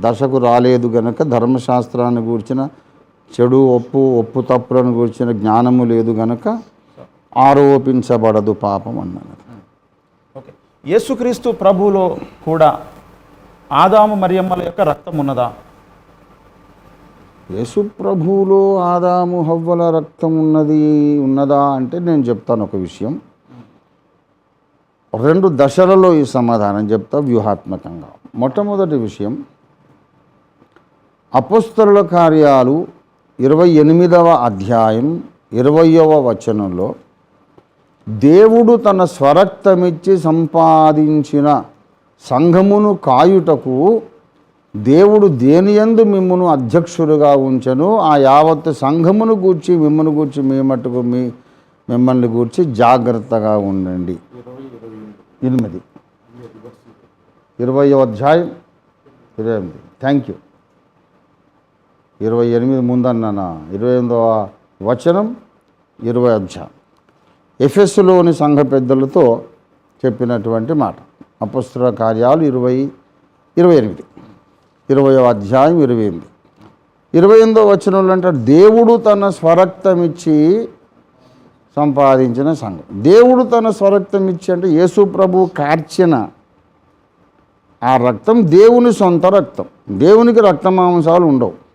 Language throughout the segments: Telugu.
దశకు రాలేదు గనక ధర్మశాస్త్రాన్ని గూర్చిన చెడు ఒప్పు ఒప్పు తప్పులను గూర్చిన జ్ఞానము లేదు గనక ఆరోపించబడదు పాపం అన్నది. ఓకే. యేసుక్రీస్తు ప్రభువులో కూడా ఆదాము మరియమ్మల యొక్క రక్తం ఉన్నదా? యేసు ప్రభువులో ఆదాము హవ్వల రక్తం ఉన్నది ఉన్నదా అంటే నేను చెప్తాను ఒక విషయం. రెండు దశలలో ఈ సమాధానం చెప్తా వ్యూహాత్మకంగా. మొట్టమొదటి విషయం అపస్తుల కార్యాలు ఇరవై ఎనిమిదవ అధ్యాయం ఇరవయవ వచనంలో దేవుడు తన స్వరక్తమిచ్చి సంపాదించిన సంఘమును కాయుటకు దేవుడు దేనియందు మిమ్మను అధ్యక్షుడుగా ఉంచను? ఆ యావత్ సంఘమును గూర్చి మిమ్మను గూర్చి మీ మట్టుకు మీ మిమ్మల్ని గూర్చి జాగ్రత్తగా ఉండండి. ఎనిమిది. ఇరవై అధ్యాయం ఇరవై ఎనిమిది. థ్యాంక్ యూ ఇరవై ఎనిమిది ముందన్న ఇరవై ఎనిమిదవ వచనం ఇరవై అధ్యాయం ఎఫెస్లోని సంఘ పెద్దలతో చెప్పినటువంటి మాట. అపస్తుల కార్యాలు ఇరవై ఇరవై ఎనిమిది. ఇరవై అధ్యాయం ఇరవై ఎనిమిది. ఇరవై ఎనిమిదో వచనంలో అంటే దేవుడు తన స్వరక్తం ఇచ్చి సంపాదించిన సంఘం. దేవుడు తన స్వరక్తం ఇచ్చి అంటే యేసు ప్రభు కార్చిన ఆ రక్తం దేవుని సొంత రక్తం. దేవునికి రక్తమాంసాలు ఉండవు.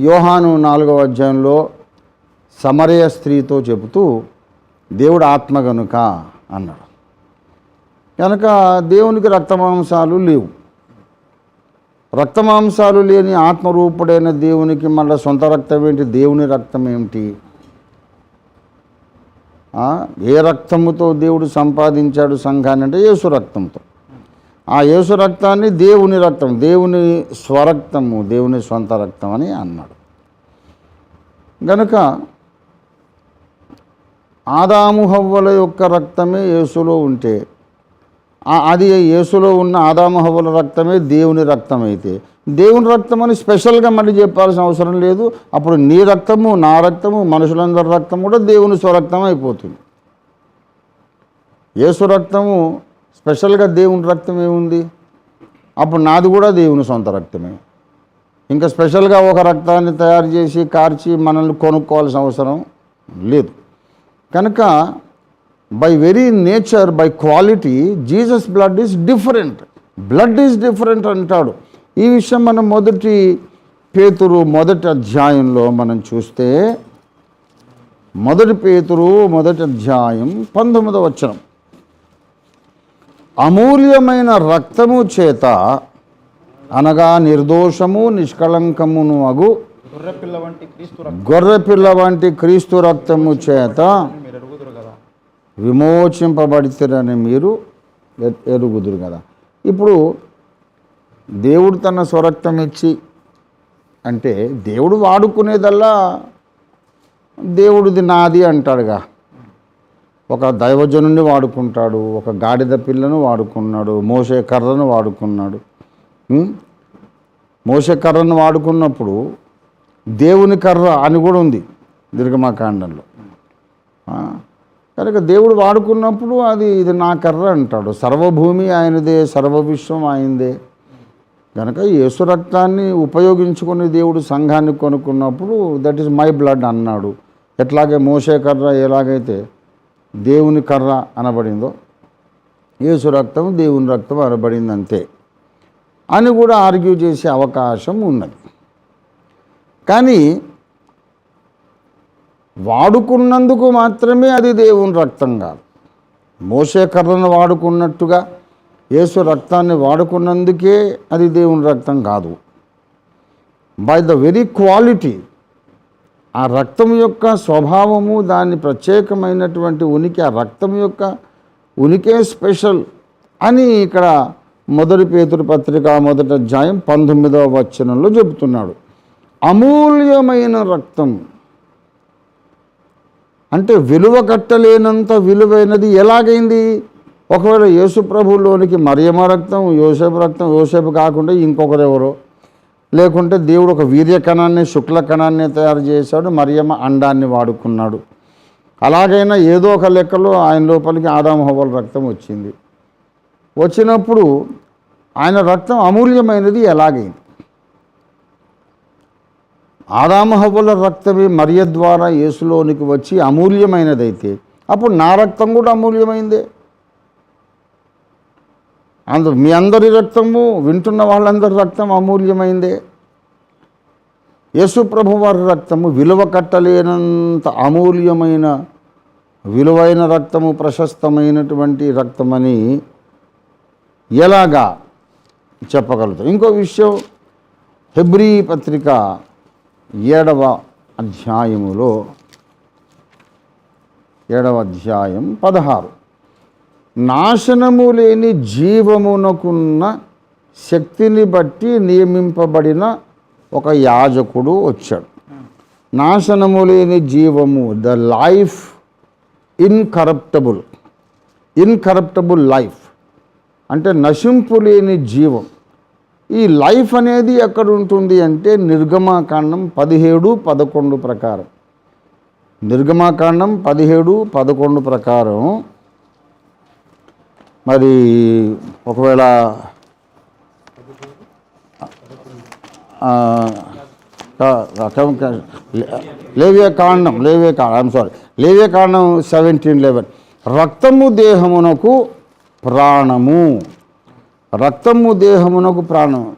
యోహాను నాలుగవ అధ్యాయంలో సమరయ స్త్రీతో చెబుతూ దేవుడు ఆత్మ గనుక అన్నాడు. కనుక దేవునికి రక్తమాంసాలు లేవు. రక్తమాంసాలు లేని ఆత్మరూపుడైన దేవునికి మళ్ళీ సొంత రక్తం ఏంటి? దేవుని రక్తం ఏమిటి? ఏ రక్తముతో దేవుడు సంపాదించాడు సంఘాన్ని అంటే యేసు రక్తంతో. ఆ యేసు రక్తాన్ని దేవుని రక్తం దేవుని స్వరక్తము దేవుని సొంత రక్తం అని అన్నాడు. గనుక ఆదాము హవ్వల యొక్క రక్తమే యేసులో ఉంటే అది యేసులో ఉన్న ఆదాము హవ్వల రక్తమే దేవుని రక్తం అయితే దేవుని రక్తం అని స్పెషల్గా మళ్ళీ చెప్పాల్సిన అవసరం లేదు. అప్పుడు నీ రక్తము నా రక్తము మనుషులందరి రక్తం కూడా దేవుని స్వరక్తం అయిపోతుంది. యేసు రక్తము స్పెషల్గా దేవుని రక్తం ఏముంది? అప్పుడు నాది కూడా దేవుని సొంత రక్తమే. ఇంకా స్పెషల్గా ఒక రక్తాన్ని తయారు చేసి కార్చి మనల్ని కొనుక్కోవాల్సిన అవసరం లేదు. కనుక by very nature by quality Jesus blood is different blood is different అంటాడు. ఈ విషయం మనం మొదటి పేతురు మొదటి అధ్యాయంలో మనం చూస్తే మొదటి పేతురు మొదటి అధ్యాయం పంతొమ్మిదవ వచనం. అమూల్యమైన రక్తము చేత అనగా నిర్దోషము నిష్కళంకమును అగు. గొర్రెపిల్ల వంటి క్రీస్తు గొర్రెపిల్ల వంటి క్రీస్తు రక్తము చేత విమోచింపబడితేరని మీరు ఎరుగుదురు కదా. ఇప్పుడు దేవుడు తన స్వరక్తం ఇచ్చి అంటే దేవుడు వాడుకునేదల్లా దేవుడిది నాది అంటాడుగా. ఒక దైవజనుని వాడుకుంటాడు ఒక గాడిద పిల్లను వాడుకున్నాడు మోసే కర్రను వాడుకున్నాడు. మోసే కర్రను వాడుకున్నప్పుడు దేవుని కర్ర అని కూడా ఉంది దీర్ఘమాకాండంలో. కనుక దేవుడు వాడుకున్నప్పుడు అది ఇది నా కర్ర అంటాడు. సర్వభూమి ఆయనదే సర్వవిశ్వం ఆయనదే. కనుక యేసు రక్తాన్ని ఉపయోగించుకుని దేవుడు సంఘాన్ని కొనుక్కున్నప్పుడు దట్ ఈస్ మై బ్లడ్ అన్నాడు. ఎట్లాగే మోసే కర్ర ఎలాగైతే దేవుని కర్ర అనబడిందో యేసు రక్తం దేవుని రక్తం అనబడింది అంతే అని కూడా ఆర్గ్యూ చేసే అవకాశం ఉన్నది. కానీ వాడుకున్నందుకు మాత్రమే అది దేవుని రక్తం కాదు. మోసే కర్రను వాడుకున్నట్టుగా యేసు రక్తాన్ని వాడుకున్నందుకే అది దేవుని రక్తం కాదు. బై ద వెరీ క్వాలిటీ ఆ రక్తం యొక్క స్వభావము దాని ప్రత్యేకమైనటువంటి ఉనికి ఆ రక్తం యొక్క ఉనికే స్పెషల్ అని ఇక్కడ మొదటి పేతురు పత్రిక మొదటి అధ్యాయం పంతొమ్మిదవ వచనంలో చెబుతున్నాడు. అమూల్యమైన రక్తం. అంటే విలువ కట్టలేనంత విలువైనది ఎలాగైంది? ఒకవేళ యేసు ప్రభులోనికి మరియమ రక్తం యోసేపు రక్తం యోసేపు కాకుండా ఇంకొకరెవరో లేకుంటే దేవుడు ఒక వీర్య కణాన్ని శుక్ల కణాన్ని తయారు చేశాడు మరియమ్మ అండాన్ని వాడుకున్నాడు. అలాగైనా ఏదో ఒక లెక్కలో ఆయన లోపలికి ఆదాము రక్తం వచ్చింది. వచ్చినప్పుడు ఆయన రక్తం అమూల్యమైనది ఎలాగైంది? ఆదామహబుల రక్తమే మరియ ద్వారా యేసులోనికి వచ్చి అమూల్యమైనదైతే అప్పుడు నా రక్తం కూడా అమూల్యమైందే. అందు మీ అందరి రక్తము వింటున్న వాళ్ళందరి రక్తం అమూల్యమైందే. యేసుప్రభు వారి రక్తము విలువ కట్టలేనంత అమూల్యమైన విలువైన రక్తము ప్రశస్తమైనటువంటి రక్తమని ఎలాగా చెప్పగలుగుతాం? ఇంకో విషయం హెబ్రీ పత్రిక ఏడవ అధ్యాయములో ఏడవ అధ్యాయం పదహారు. నాశనము లేని జీవమునకున్న శక్తిని బట్టి నియమింపబడిన ఒక యాజకుడు వచ్చాడు. నాశనము లేని జీవము the life incorruptible incorruptible life. అంటే నశింపు లేని జీవం. ఈ లైఫ్ అనేది ఎక్కడ ఉంటుంది అంటే నిర్గమాకాండం పదిహేడు పదకొండు ప్రకారం. నిర్గమాకాండం పదిహేడు పదకొండు ప్రకారం మరి ఒకవేళ లేవే కాండం లేవే కాండం ఐమ్ సారీ లేవే కాండం సెవెంటీన్ లెవెన్ రక్తము దేహమునకు ప్రాణము. రక్తము దేహమునకు ప్రాణము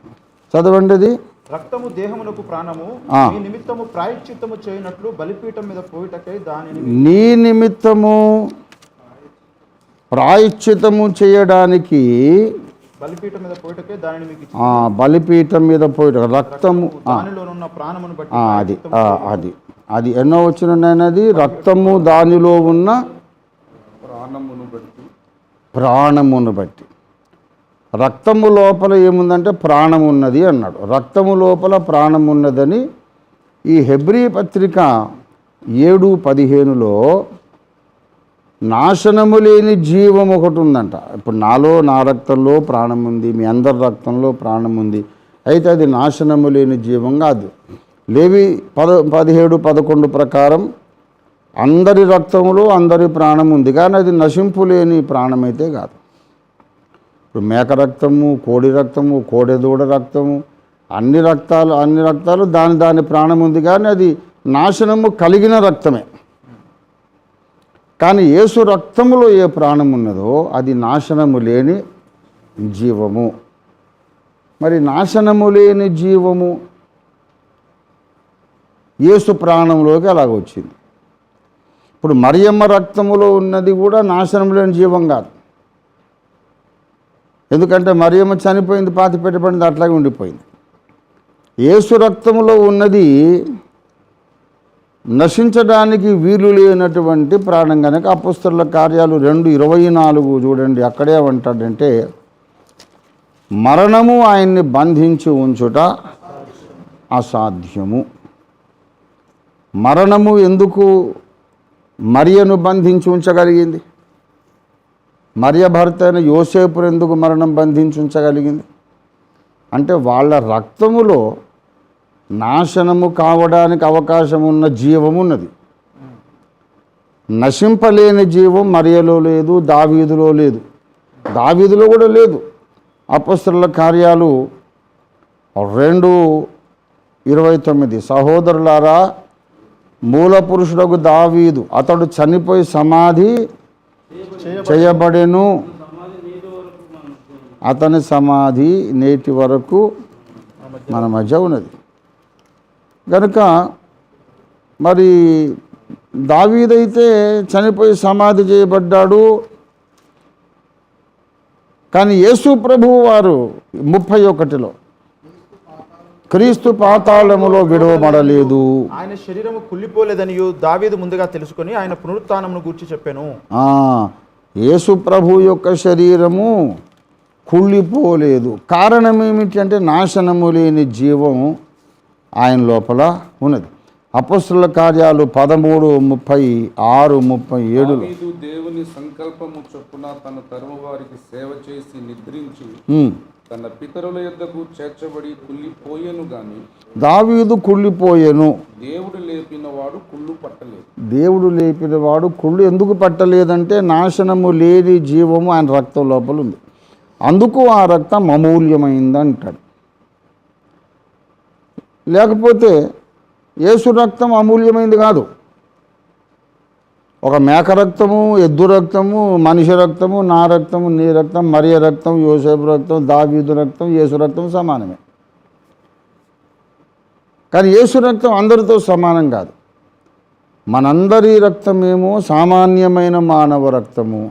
చదవండి అది. రక్తము దేహమునకు ప్రాణము. నిమిత్తము ప్రాయశ్చిత్తము చేయనట్లు బలిపీఠం మీద పోయిటకై దానిని నీ నిమిత్తము ప్రాయశ్చితము చేయడానికి బలిపీఠం మీద పోయిటకై దానిని మీకు ఇచ్చి ఆ, బలిపీఠం మీద పోయి రక్తము ప్రాణమును బట్టి అది అది. అది ఎన్నో వచ్చిన నాయనది రక్తము దానిలో ఉన్న ప్రాణమును బట్టి. రక్తము లోపల ఏముందంటే ప్రాణం ఉన్నది అన్నాడు. రక్తము లోపల ప్రాణం ఉన్నదని ఈ హెబ్రీ పత్రిక ఏడు పదిహేనులో నాశనము లేని జీవం ఒకటి ఉందంట. ఇప్పుడు నాలో నా రక్తంలో ప్రాణం ఉంది మీ అందరి రక్తంలో ప్రాణం ఉంది. అయితే అది నాశనము లేని జీవం కాదు. లేవి పద పదిహేడు పదకొండు ప్రకారం అందరి రక్తంలో అందరి ప్రాణం ఉంది. కానీ అది నశింపు లేని ప్రాణం అయితే కాదు. ఇప్పుడు మేక రక్తము కోడి రక్తము కోడెదూడ రక్తము అన్ని రక్తాలు అన్ని రక్తాలు దాని దాని ప్రాణం ఉంది. కానీ అది నాశనము కలిగిన రక్తమే. కానీ యేసు రక్తములో ఏ ప్రాణం ఉన్నదో అది నాశనము లేని జీవము. మరి నాశనము లేని జీవము యేసు ప్రాణంలోకి అలాగొచ్చింది ఇప్పుడు మరియమ్మ రక్తములో ఉన్నది కూడా నాశనం లేని జీవం కాదు. ఎందుకంటే మరియమ్మ చనిపోయింది పాతి పెట్టబడింది అట్లాగే ఉండిపోయింది. యేసు రక్తములో ఉన్నది నశించడానికి వీలు లేనటువంటి ప్రాణం కనుక అపుస్తల కార్యాలు రెండు ఇరవై నాలుగు చూడండి అక్కడే అంటాడంటే మరణము ఆయన్ని బంధించి ఉంచుట అసాధ్యము. మరణము ఎందుకు మరియను బంధించి ఉంచగలిగింది? మరియ భర్త అయిన యోసేపును ఎందుకు మరణం బంధించి ఉంచగలిగింది? అంటే వాళ్ళ రక్తములో నాశనము కావడానికి అవకాశం ఉన్న జీవం ఉన్నది నశింపలేని జీవం మరియలో లేదు దావీదులో లేదు. దావీదులో కూడా లేదు. అపస్తుల కార్యాలు రెండు ఇరవై తొమ్మిది. సహోదరులారా మూల పురుషుడకు దావీదు అతడు చనిపోయి సమాధి చేయబడెను. అతని సమాధి నేటి వరకు మన మధ్య ఉన్నది. కనుక మరి దావీదైతే చనిపోయి సమాధి చేయబడ్డాడు. కానీ యేసు ప్రభువు వారు ముప్పై ఒకటిలో క్రీస్తు పాతాళములో విడవబడలేదు. ఆయన శరీరము కుళ్ళిపోలేదనియు దావీదు ముందుగా తెలుసుకొని ఆయన పునరుత్థానమును గూర్చి చెప్పాను. యేసు ప్రభు యొక్క శరీరము కుళ్ళిపోలేదు. కారణం ఏమిటి అంటే నాశనము లేని జీవం ఆయన లోపల ఉన్నది. అపస్తుల కార్యాలు పదమూడు ముప్పై ఆరు ముప్పై ఏడు దేవుని సంకల్పము చొప్పున తన తరము వారికి సేవ చేసి నిద్రించి తన పితరుల యొద్దకు చేర్చబడి కుళ్ళిపోయెను గాని దావీదు కుళ్ళిపోయెను. దేవుడు లేపిన వాడు కుళ్ళు పట్టలేదు. దేవుడు లేపిన వాడు కుళ్ళు ఎందుకు పట్టలేదంటే నాశనము లేని జీవము ఆయన రక్తం లోపల ఉంది. అందుకు ఆ రక్తం అమూల్యమైంది అంటాడు లేకపోతే యేసు రక్తం అమూల్యమైంది కాదు. ఒక మేక రక్తము ఎద్దు రక్తము మనిషి రక్తము నా రక్తము నీ రక్తం మరియ రక్తం యోసేపు రక్తం దావీదు రక్తం యేసు రక్తం సమానమే. కానీ యేసు రక్తం అందరితో సమానం కాదు. మనందరి రక్తమేమో సామాన్యమైన మానవ రక్తము.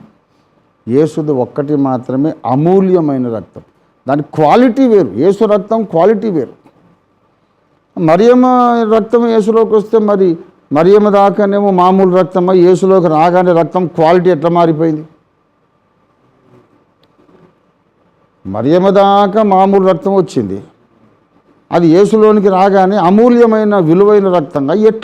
యేసుది ఒక్కటి మాత్రమే అమూల్యమైన రక్తం. దాని క్వాలిటీ వేరు. యేసు రక్తం క్వాలిటీ వేరు. మరియమ్మ రక్తం యేసులోకి వస్తే మరి మరియమ్మ దాకానేమో మామూలు రక్తమా? యేసులోకి రాగానే రక్తం క్వాలిటీ ఎట్లా మారిపోయింది? మరియమ్మ దాకా మామూలు రక్తం వచ్చింది. అది యేసులోనికి రాగానే అమూల్యమైన విలువైన రక్తంగా ఎట్లా